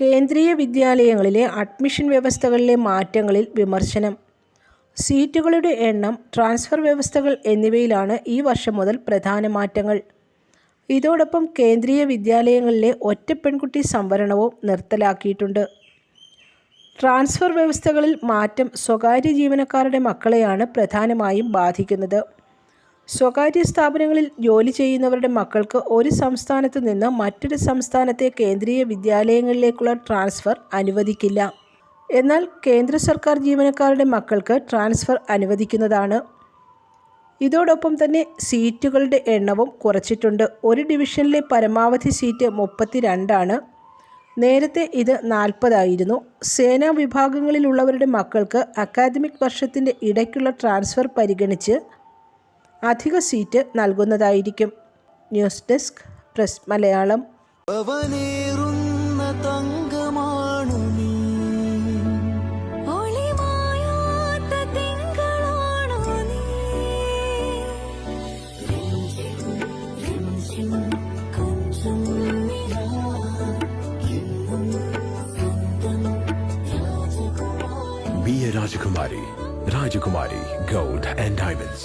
കേന്ദ്രീയ വിദ്യാലയങ്ങളിലെ admission വ്യവസ്ഥകളിലെ മാറ്റങ്ങളിൽ വിമർശനം. സീറ്റുകളുടെ എണ്ണം ട്രാൻസ്ഫർ വ്യവസ്ഥകൾ എന്നിവയിലാണ് ഈ വർഷം മുതൽ പ്രധാന മാറ്റങ്ങൾ. ഇതോടൊപ്പം കേന്ദ്രീയ വിദ്യാലയങ്ങളിലെ ഒറ്റ പെൺകുട്ടി സംവരണവും നിർത്തലാക്കിയിട്ടുണ്ട്. ട്രാൻസ്ഫർ വ്യവസ്ഥകളിൽ മാറ്റം സ്വകാര്യ ജീവനക്കാരുടെ മക്കളെയാണ് പ്രധാനമായും ബാധിക്കുന്നത്. സ്വകാര്യ സ്ഥാപനങ്ങളിൽ ജോലി ചെയ്യുന്നവരുടെ മക്കൾക്ക് ഒരു സംസ്ഥാനത്ത് നിന്ന് മറ്റൊരു സംസ്ഥാനത്തെ കേന്ദ്രീയ വിദ്യാലയങ്ങളിലേക്കുള്ള ട്രാൻസ്ഫർ അനുവദിക്കില്ല. എന്നാൽ കേന്ദ്ര സർക്കാർ ജീവനക്കാരുടെ മക്കൾക്ക് ട്രാൻസ്ഫർ അനുവദിക്കുന്നതാണ്. ഇതോടൊപ്പം തന്നെ സീറ്റുകളുടെ എണ്ണവും കുറച്ചിട്ടുണ്ട്. ഒരു ഡിവിഷനിലെ പരമാവധി സീറ്റ് മുപ്പത്തി രണ്ടാണ് നേരത്തെ ഇത് നാൽപ്പതായിരുന്നു. സേനാ വിഭാഗങ്ങളിലുള്ളവരുടെ മക്കൾക്ക് അക്കാദമിക് വർഷത്തിന്റെ ഇടയ്ക്കുള്ള ട്രാൻസ്ഫർ പരിഗണിച്ച് അധിക സീറ്റ് നൽകുന്നതായിരിക്കും ന്യൂസ് ഡെസ്ക് പ്രസ് മലയാളം രാജകുമാരി തങ്കമാണു നീ ഒളിമായാത്ത തിങ്കളാണോ നീ കൊഞ്ചം നിലാ എന്നും സ്വന്തം രാജകുമാരി Be a Rajakumari. Rajakumari Gold and Diamonds.